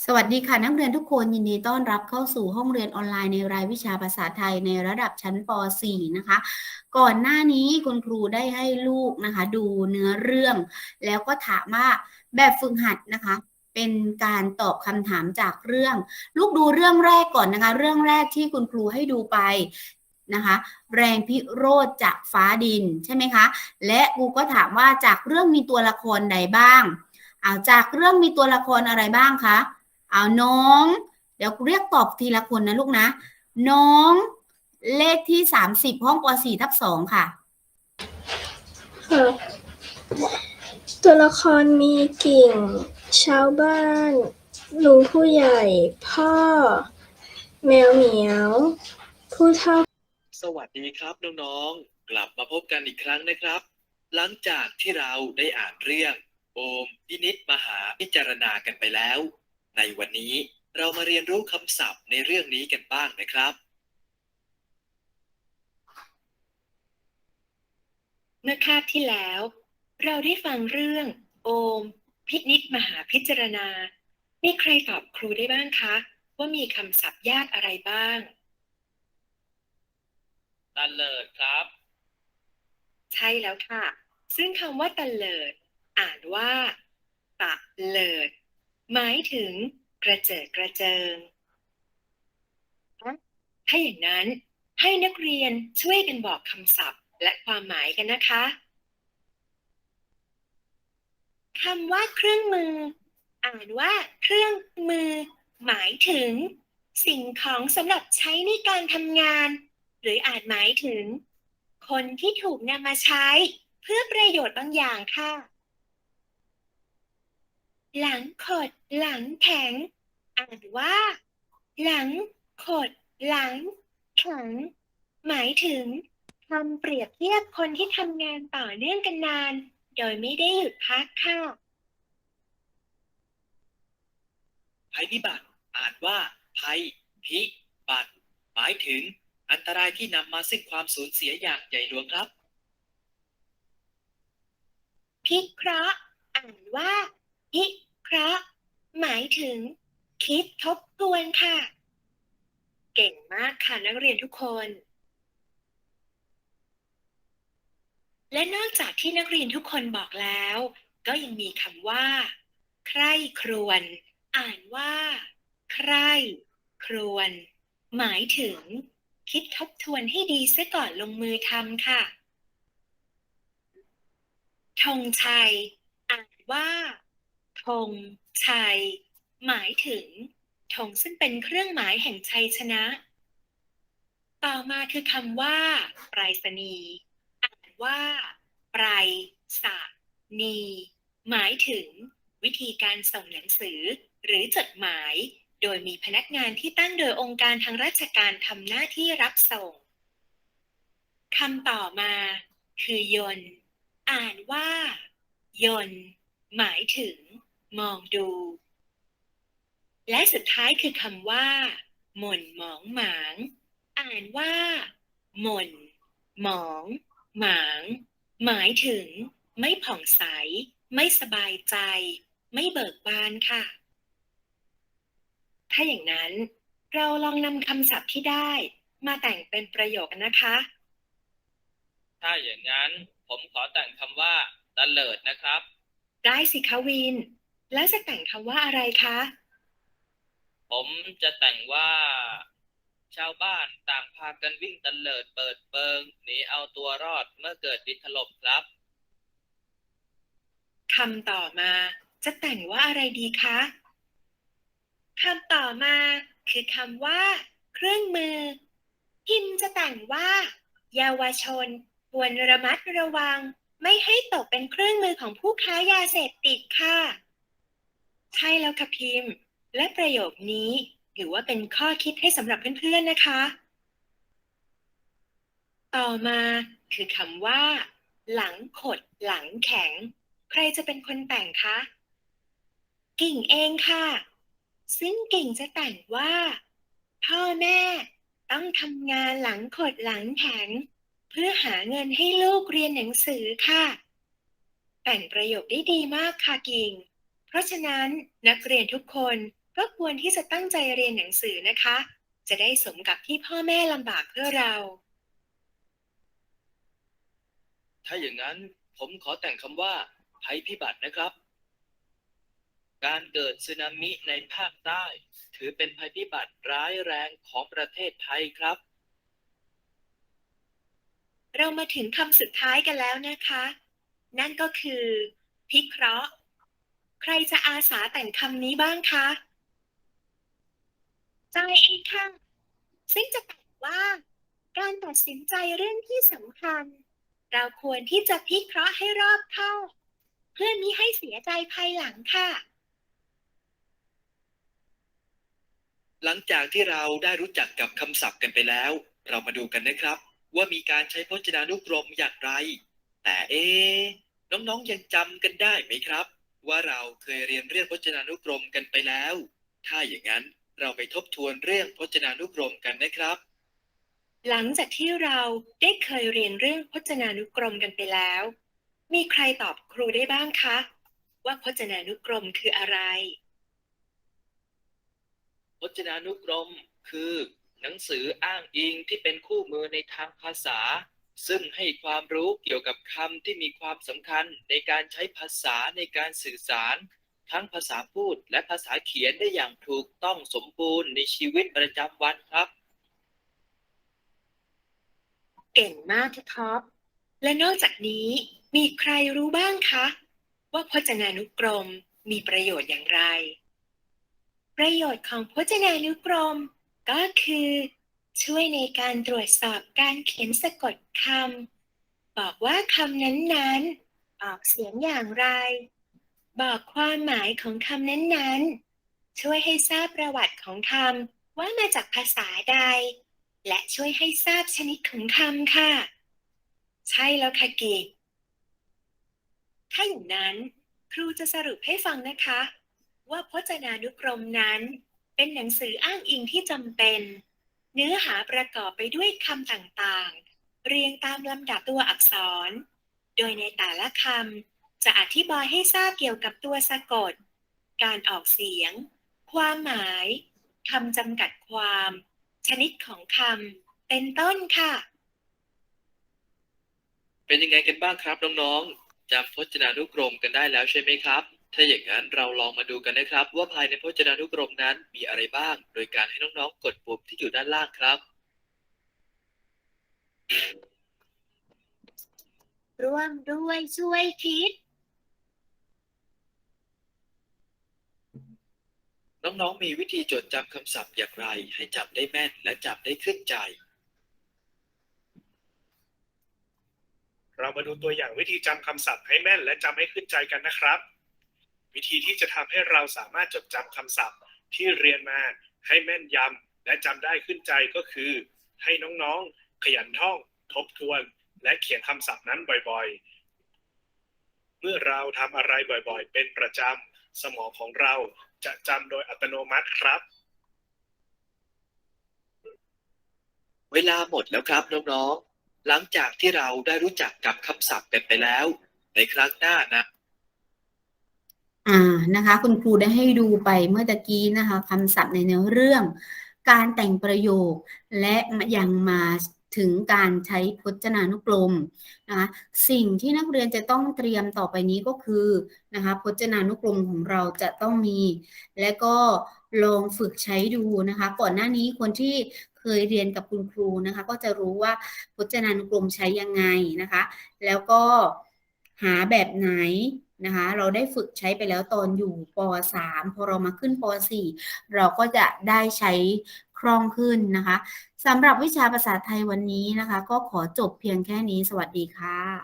สวัสดีค่ะนักเรียนทุกคนยินดีต้อนรับเข้าสู่ห้องเรียนออนไลน์ในรายวิชาภาษาไทยในระดับชั้นป .4 นะคะ ก่อนหน้านี้คุณครูได้ให้ลูกนะคะ ดูเนื้อเรื่อง แล้วก็ถามว่าแบบฝึกหัดนะคะ เป็นการตอบคำถามจากเรื่อง ลูกดูเรื่องแรกก่อนนะคะ เรื่องแรกที่คุณครูให้ดูไปนะคะแรงพิโรธจากฟ้าดินใช่ไหมคะ และครูก็ถามว่าจากเรื่องมีตัวละครใดบ้างเอาจากเรื่องมีตัวละครอะไรบ้างคะ เอาน้อง เดี๋ยวเรียกตอบทีละคนนะลูกนะ น้องเลขที่สามสิบห้องปสี่ทับสองค่ะ ค่ะตัวละครมีกิ่ง ชาวบ้านลุงผู้ใหญ่ พ่อ แมวเหมียว ผู้เฒ่า สวัสดีครับน้องๆ กลับมาพบกันอีกครั้งนะครับ หลังจากที่เราได้อ่านเรื่องโอมพินิษมหาพิจารณากันไปแล้ว ในวันนี้เรามาเรียนรู้คำศัพท์ในเรื่องนี้กันบ้างนะครับ เมื่อคาบที่แล้ว เราได้ฟังเรื่อง โอม พินิษมหาพิจารณา มีใครตอบครูได้บ้างคะ ว่ามีคำศัพท์ยากอะไรบ้างตันเลิดครับ ใช่แล้วค่ะ ซึ่งคำว่าตะเลิด อ่านว่าตะเลิด หมายถึง กระเจิดกระเจิง ถ้าอย่างนั้นให้นักเรียนช่วยกันบอกคำศัพท์ และความหมายกันนะคะคำว่าเครื่องมือ อ่านว่าเครื่องมือ หมายถึง สิ่งของสำหรับใช้ในการทำงาน หรืออาจหมายถึง คนที่ถูกนำมาใช้ เพื่อประโยชน์บางอย่างค่ะ หลังขดหลังแข็ง อ่านว่า หลังขดหลังแข็งหมายถึงคำเปรียบเทียบคนที่ทำงานต่อเนื่องกันนาน โดยไม่ได้หยุดพักค่ะภัยพิบัติอ่านว่า ภัยพิบัติ หมายถึง อันตรายที่นำมาซึ่งความสูญเสียอย่างใหญ่หลวงครับ พิเคราะห์อ่านว่า พิเคราะห์หมายถึง คิดทบทวนค่ะ เก่งมากค่ะนักเรียนทุกคน และนอกจากที่นักเรียนทุกคนบอกแล้ว ก็ยังมีคำว่า ใคร่ครวญอ่านว่า ใคร่ครวญหมายถึง คิดทบทวนให้ดีซะก่อนลงมือทำค่ะธงชัย อ่านว่า ธง ชัย หมายถึงธงซึ่งเป็นเครื่องหมายแห่งชัยชนะ ต่อมาคือคำว่าปรษณีย์อ่านว่าปรษณีย์หมายถึง วิธีการส่งหนังสือ หรือจดหมาย โดยมีพนักงานที่ตั้งโดยองค์การทางราชการทำหน้าที่รับส่งคำต่อมา คือยน อ่านว่า ยน หมายถึง มองดู และสุดท้ายคือคำว่า หม่นหมองหมาง อ่านว่า หม่น หมอง หมาง หมายถึง ไม่ผ่องใส ไม่สบายใจ ไม่เบิกบานค่ะ ถ้าอย่างนั้น เราลองนำคำศัพท์ที่ได้ มาแต่งเป็นประโยคกันนะคะ ถ้าอย่างนั้นผมขอแต่งคำว่าตันเลิดนะครับ ได้สิคะวิน แล้วจะแต่งคำว่าอะไรคะ ผมจะแต่งว่า ชาวบ้านต่างพากันวิ่งตะเลิดเปิดเปิงหนีเอาตัวรอดเมื่อเกิดดินถล่มครับ คำต่อมา จะแต่งว่าอะไรดีคะคำต่อมา คือคำว่า เครื่องมือ พิมพ์จะแต่งว่า เยาวชนควรระมัดระวัง ไม่ให้ตกเป็นเครื่องมือของผู้ค้ายาเสพติดค่ะ ใช่แล้วค่ะพิมพ์ และประโยคนี้ถือว่าเป็นข้อคิดให้สำหรับเพื่อนๆนะคะ ต่อมาคือคำว่า หลังขด หลังแข็ง ใครจะเป็นคนแต่งคะ กิ่งเองค่ะ ซึ่งกิ่งจะแต่งว่า พ่อแม่ต้องทำงานหลังขดหลังแข็ง เพื่อหาเงินให้ลูกเรียนหนังสือค่ะ แต่งประโยคได้ดีมากค่ะกิ่ง เพราะฉะนั้นนักเรียนทุกคนก็ควรที่จะตั้งใจเรียนหนังสือนะคะ จะได้สมกับที่พ่อแม่ลำบากเพื่อเรา ถ้าอย่างนั้นผมขอแต่งคำว่าภัยพิบัตินะครับ การเกิดสึนามิในภาคใต้ ถือเป็นภัยพิบัติร้ายแรงของประเทศไทยครับ เรามาถึงคำสุดท้ายกันแล้วนะคะ นั่นก็คือ พิเคราะห์ ใครจะอาสาแต่งคำนี้บ้างคะ ใจเองค่ะ ซึ่งจะบอกว่า การตัดสินใจเรื่องที่สำคัญ เราควรที่จะพิเคราะห์ให้รอบคอบเพื่อมิให้เสียใจภายหลังค่ะ หลังจากที่เราได้รู้จักกับคำศัพท์กันไปแล้ว เรามาดูกันนะครับ ว่ามีการใช้พจนานุกรมอย่างไร แต่เอ๊ะน้องๆยังจำกันได้ไหมครับ ว่าเราเคยเรียนเรื่องพจนานุกรมกันไปแล้ว ถ้าอย่างนั้นเราไปทบทวนเรื่องพจนานุกรมกันนะครับ หลังจากที่เราได้เคยเรียนเรื่องพจนานุกรมกันไปแล้ว มีใครตอบครูได้บ้างคะ ว่าพจนานุกรมคืออะไร พจนานุกรมคือ หนังสืออ้างอิงที่เป็นคู่มือในทางภาษา ซึ่งให้ความรู้เกี่ยวกับคำที่มีความสำคัญในการใช้ภาษาในการสื่อสาร ทั้งภาษาพูดและภาษาเขียนได้อย่างถูกต้องสมบูรณ์ในชีวิตประจำวันครับ เก่งมากค่ท็อป และนอกจากนี้มีใครรู้บ้างคะ ว่าพจนานุกรมมีประโยชน์อย่างไร ประโยชน์ของพจนานุกรมก็คือ ช่วยในการตรวจสอบการเขียนสะกดคำบอกว่าคำนั้นๆ ออกเสียงอย่างไร บอกความหมายของคำนั้นๆ ช่วยให้ทราบประวัติของคำว่ามาจากภาษาใด และช่วยให้ทราบชนิดของคำค่ะ ใช่แล้วค่ะกิกถ้าอย่างนั้น ครูจะสรุปให้ฟังนะคะ ว่าพจนานุกรมนั้น เป็นหนังสืออ้างอิงที่จำเป็น เนื้อหาประกอบไปด้วยคำต่างๆ เรียงตามลำดับตัวอักษร โดยในแต่ละคำจะอธิบายให้ทราบเกี่ยวกับตัวสะกด การออกเสียง ความหมายคำจำกัดความ ชนิดของคำเป็นต้นค่ะ เป็นยังไงกันบ้างครับน้องๆจำพจนานุกรมกันได้แล้วใช่ไหมครับ ถ้าอย่างนั้นเราลองมาดูกันนะครับ ว่าภายในพจนานุกรมนั้นมีอะไรบ้าง โดยการให้น้องๆ กดปุ่มที่อยู่ด้านล่างครับ ร่วมด้วยช่วยคิด น้องๆ มีวิธีจดจำคำศัพท์อย่างไร ให้จำได้แม่นและจำได้ขึ้นใจ เรามาดูตัวอย่างวิธีจำคำศัพท์ให้แม่นและจำให้ขึ้นใจกันนะครับ วิธีที่จะทำให้เราสามารถจดจำคำศัพท์ที่เรียนมาให้แม่นยำและจำได้ขึ้นใจก็คือ ให้น้องๆ ขยันท่อง ทบทวน และเขียนคำศัพท์นั้นบ่อยๆ เมื่อเราทำอะไรบ่อยๆ เป็นประจำสมองของเราจะจำโดยอัตโนมัติครับ เวลาหมดแล้วครับน้องๆหลังจากที่เราได้รู้จักกับคำศัพท์กันไปแล้ว ในครั้งหน้านะ อ่านะคะคุณครูได้ให้ดูไปเมื่อตะกี้นะคะคำศัพท์ในเนื้อเรื่อง การแต่งประโยคและยังมาถึงการใช้พจนานุกรมนะคะสิ่งที่นักเรียนจะต้องเตรียมต่อไปนี้ก็คือนะคะพจนานุกรมของเราจะต้องมี และก็ลองฝึกใช้ดูนะคะก่อนหน้านี้คนที่เคยเรียนกับคุณครูนะคะ ก็จะรู้ว่าพจนานุกรมใช้ยังไงนะคะ แล้วก็ หาแบบไหนนะคะเราได้ฝึกใช้ไปแล้วตอนอยู่ป .3 พอเรามาขึ้นป .4 เราก็จะได้ใช้คล่องขึ้นนะคะสำหรับวิชาภาษาไทยวันนี้นะคะ ก็ขอจบเพียงแค่นี้สวัสดีค่ะ